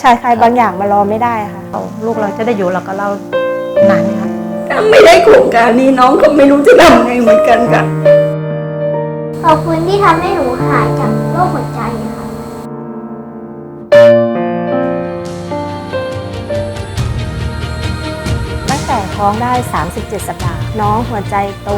ชายใครบางอย่างมารอไม่ได้ค่ะลูกเราจะได้อยู่เราก็เล่านานค่ะถ้าไม่ได้โครงการนี้น้องก็ไม่รู้จะทำไงเหมือนกันค่ะขอบคุณที่ทำให้หนูหายจากโรคหัวใจค่ะตั้งแต่ท้องได้ 37 สัปดาห์ น้องหัวใจโต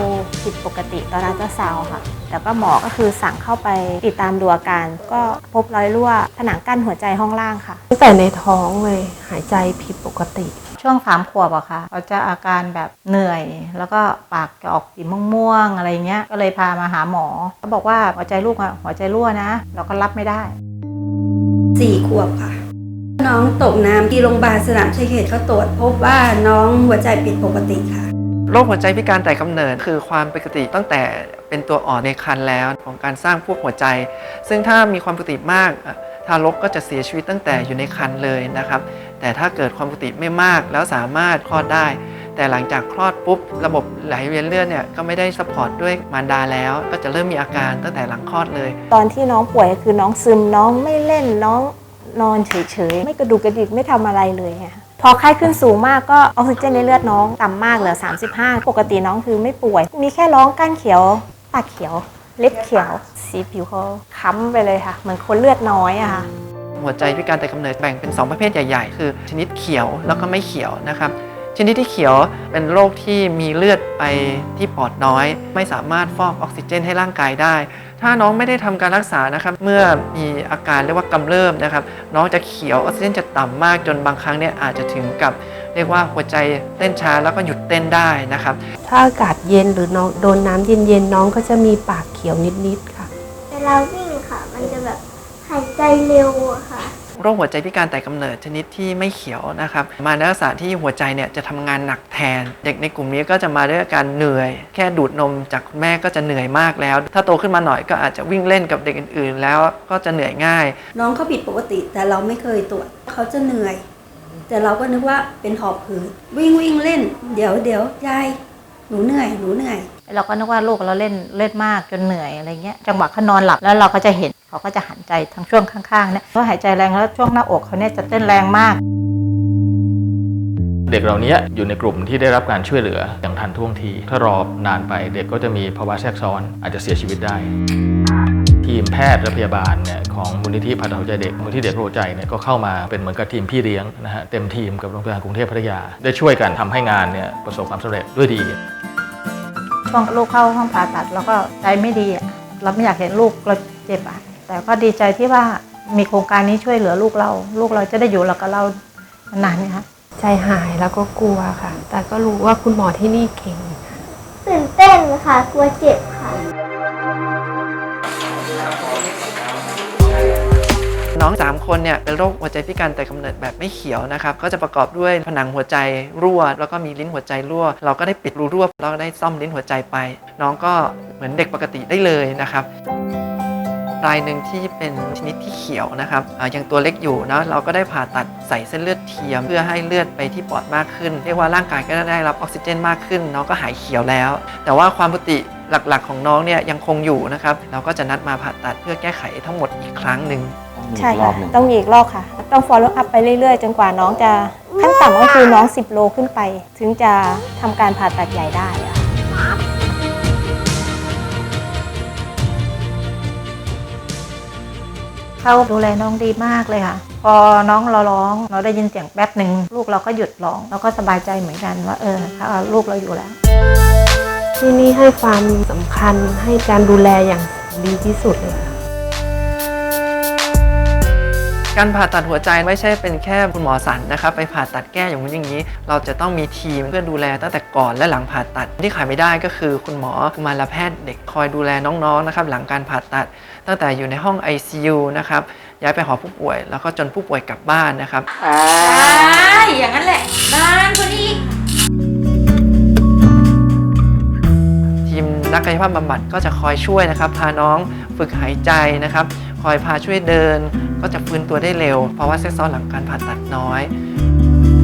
ผิดปกติตอนนั้นก็ซาวค่ะ แต่ก็หมอก็คือสั่งเข้าไปติดตามดูอาการ ก็พบรอยรั่วผนังกั้นหัวใจห้องล่างค่ะตั้ง แต่ในท้องเลย หายใจผิดปกติ ช่วงสามขวบอะค่ะเราจะอาการแบบเหนื่อย แล้วก็ปากจะออกสีม่วงๆอะไรเงี้ย ก็เลยพามาหาหมอเขาบอกว่าหัวใจลูกอะหัวใจรั่วนะ เราก็รับไม่ได้สี่ขวบค่ะ น้องตกน้ำที่โรงพยาบาลสนามชัยเขตเขาตรวจพบว่าน้องหัวใจผิดปกติค่ะโรคหัวใจพิการแต่กำเนิดคือความปกติตั้งแต่เป็นตัวอ่อนในครรภ์แล้วของการสร้างพวกหัวใจ ซึ่งถ้ามีความปกติมากเอ่อทารกก็จะเสียชีวิตตั้งแต่อยู่ในครรภ์เลยนะครับ แต่ถ้าเกิดความปกติไม่มากแล้วสามารถคลอดได้ แต่หลังจากคลอดปุ๊บ ระบบไหลเวียนเลือดเนี่ยก็ไม่ได้สปอร์ตด้วยมารดาแล้ว ก็จะเริ่มมีอาการตั้งแต่หลังคลอดเลย ตอนที่น้องป่วยคือน้องซึมน้องไม่เล่นน้องนอนเฉยๆ ไม่กระดูกกระดิกไม่ทำอะไรเลยไงค่ะพอไข้ขึ้นสูงมากก็ออกซิเจนในเลือดน้องต่ำมากเหลือ 35 ปกติน้องคือไม่ป่วย มีแค่ร้องก้านเขียวปากเขียว เล็บเขียว สีผิวเขาค้ำไปเลยค่ะ เหมือนคนเลือดน้อยอะค่ะ หัวใจพิการแต่กำเนิดแบ่งเป็น 2 ประเภทใหญ่ ๆ คือ ชนิดเขียวแล้วก็ไม่เขียวนะครับ นิดที่เขียวเป็นโรคที่มีเลือดไปที่ปอดน้อย ไม่สามารถฟอกออกซิเจนให้ร่างกายได้ ถ้าน้องไม่ได้ทำการรักษานะครับ เมื่อมีอาการเรียกว่ากำเริบนะครับ น้องจะเขียวออกซิเจนจะต่ำมากจนบางครั้งเนี่ยอาจจะถึงกับเรียกว่าหัวใจเต้นช้าแล้วก็หยุดเต้นได้นะครับ ถ้าอากาศเย็นหรือน้องโดนน้ำเย็นๆน้องก็จะมีปากเขียวนิดๆค่ะ เวลาวิ่งค่ะ มันจะแบบหายใจเร็วอะค่ะ โรคหัวใจพิการแต่กำเนิดชนิดที่ไม่เขียวนะครับ มาในลักษณะที่หัวใจเนี่ยจะทำงานหนักแทน เด็กในกลุ่มนี้ก็จะมาด้วยอาการเหนื่อย แค่ดูดนมจากคุณแม่ก็จะเหนื่อยมากแล้ว ถ้าโตขึ้นมาหน่อยก็อาจจะวิ่งเล่นกับเด็กอื่น ๆ แล้วก็จะเหนื่อยง่าย น้องเขาผิดปกติแต่เราไม่เคยตรวจเขาจะเหนื่อย แต่เราก็นึกว่าเป็นหอบหืดวิ่งวิ่งเล่น เดี๋ยวเดี๋ยวยายหนูเหนื่อยหนูเหนื่อยเราก็นึกว่าลูกเราเล่นเล่นมากจนเหนื่อยอะไรเงี้ยจังหวะเขานอนหลับแล้วเราก็จะเห็น เขาก็จะหันใจทางช่วงข้างๆเนี่ยเขาหายใจแรงแล้วช่วงหน้าอกเขาเนี่ยจะเต้นแรงมาก เด็กเหล่านี้อยู่ในกลุ่มที่ได้รับการช่วยเหลืออย่างทันท่วงที ถ้ารอนานไปเด็กก็จะมีภาวะแทรกซ้อนอาจจะเสียชีวิตได้ ทีมแพทย์และพยาบาลเนี่ยของมูลนิธิผ่าตัดหัวใจเด็กมูลนิธิเด็กโรคหัวใจเนี่ยก็เข้ามาเป็นเหมือนกับทีมพี่เลี้ยงนะฮะเต็มทีมกับโรงพยาบาลกรุงเทพพัทยา ได้ช่วยกันทำให้งานเนี่ยประสบความสำเร็จด้วยดีช่วงลูกเข้าห้องผ่าตัดเราก็ใจไม่ดีอะเราไม่อยากเห็นลูกเราเจ็บอะ แต่ก็ดีใจที่ว่ามีโครงการนี้ช่วยเหลือลูกเรา ลูกเราจะได้อยู่เรากับเรานานๆนะคะใจหายแล้วก็กลัวค่ะ แต่ก็รู้ว่าคุณหมอที่นี่เก่งตื่นเต้นค่ะ กลัวเจ็บค่ะน้อง 3 คนเนี่ยเป็นโรคหัวใจพิการแต่กำเนิดแบบไม่เขียวนะครับ ก็จะประกอบด้วยผนังหัวใจรั่ว แล้วก็มีลิ้นหัวใจรั่ว เราก็ได้ปิดรูรั่วแล้วก็ได้ซ่อมลิ้นหัวใจไป น้องก็เหมือนเด็กปกติได้เลยนะครับ รายหนึ่งที่เป็นชนิดที่เขียวนะครับอ่ายังตัวเล็กอยู่นะเราก็ได้ผ่าตัดใส่เส้นเลือดเทียม เพื่อให้เลือดไปที่ปอดมากขึ้น เรียกว่าร่างกายก็ได้รับออกซิเจนมากขึ้นน้องก็หายเขียวแล้ว แต่ว่าความปกติหลักๆ ของน้องเนี่ยยังคงอยู่นะครับเราก็จะนัดมาผ่าตัดเพื่อแก้ไขทั้งหมดอีกครั้งหนึ่งใช่ค่ะต้องมีอีกรอบค่ะ ต้อง follow up ไปเรื่อยๆ จนกว่าน้องจะขั้นต่ำก็คือน้อง 10 โลขึ้นไป ถึงจะทำการผ่าตัดใหญ่ได้ เขาดูแลน้องดีมากเลยค่ะ พอน้องเราร้อง เราได้ยินเสียงแป๊บหนึ่งลูกเราก็หยุดร้องเราก็สบายใจเหมือนกันว่าเออลูกเราอยู่แล้ว ที่นี่ให้ความสำคัญให้การดูแลอย่างดีที่สุดเลย การผ่าตัดหัวใจไม่ใช่เป็นแค่คุณหมอสันนะครับไปผ่าตัดแก้อย่างนู้นอย่างนี้ เราจะต้องมีทีมเพื่อดูแลตั้งแต่ก่อนและหลังผ่าตัดที่ขายไม่ได้ก็คือ คุณหมอกุมารแพทย์เด็กคอยดูแลน้องๆนะครับหลังการผ่าตัด ตั้งแต่อยู่ในห้อง ICU นะครับย้ายไปหอผู้ป่วย แล้วก็จนผู้ป่วยกลับบ้านนะครับอย่างนั้นแหละนานกว่านี้อีกทีมนักกายภาพบำบัดก็จะคอยช่วยนะครับ พาน้องฝึกหายใจนะครับ คอยพาช่วยเดิน ก็จะฟื้นตัวได้เร็ว เพราะว่าแทรกซ้อนหลังการผ่าตัดน้อย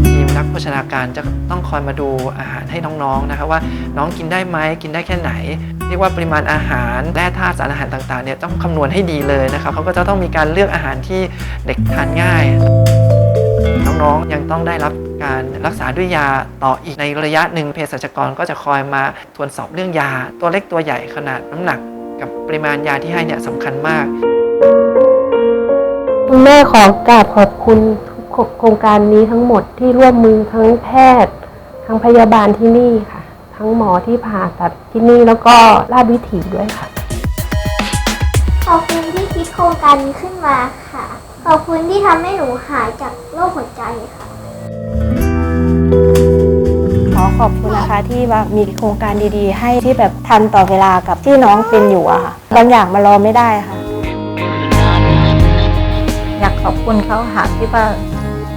ทีมนักโภชนาการจะต้องคอยมาดูอาหารให้น้องๆนะครับว่าน้องกินได้ไหมกินได้แค่ไหน เรียกว่าปริมาณอาหารแร่ธาตุสารอาหารต่างๆเนี่ยต้องคำนวณให้ดีเลยนะครับเขาก็จะต้องมีการเลือกอาหารที่เด็กทานง่าย น้องๆยังต้องได้รับการรักษาด้วยยาต่ออีกในระยะหนึ่งเภสัชกรก็จะคอยมาทวนสอบเรื่องยา ตัวเล็กตัวใหญ่ขนาดน้ำหนัก กับปริมาณยาที่ให้เนี่ยสำคัญมาก คุณแม่ขอกราบขอบคุณทุกโครงการนี้ทั้งหมดที่ร่วมมือทั้งแพทย์ ทั้งพยาบาลที่นี่ค่ะ ทั้งหมอที่ผ่าตัดที่นี่แล้วก็ราชวิถีด้วยค่ะ ขอบคุณที่คิดโครงการนี้ขึ้นมาค่ะ ขอบคุณที่ทำให้หนูหายจากโรคหัวใจค่ะ ขอขอบคุณนะคะที่ว่ามีโครงการดีๆ ให้ที่แบบทันต่อเวลากับที่น้องเป็นอยู่อะค่ะบางอย่างมารอไม่ได้ค่ะ อยากขอบคุณเขาหาที่ว่า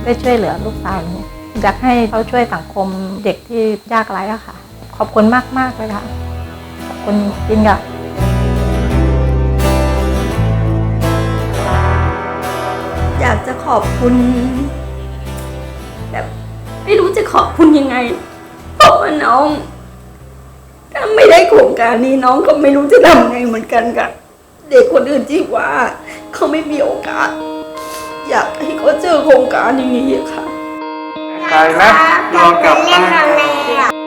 ได้ช่วยเหลือลูกสาวหนูอยากให้เขาช่วยสังคมเด็กที่ยากไร้อะค่ะ ขอบคุณมากมากเลยค่ะ ขอบคุณจริงๆอะอยากจะขอบคุณแบบไม่รู้จะขอบคุณยังไง เพราะว่าน้องถ้าไม่ได้โครงการนี้น้องก็ไม่รู้จะทำไงเหมือนกันกับเด็กคนอื่นที่ว่า เขาไม่มีโอกาส อยากให้เขาเจอโครงการอย่างนี้ค่ะ ไกลไหมลองกลับมา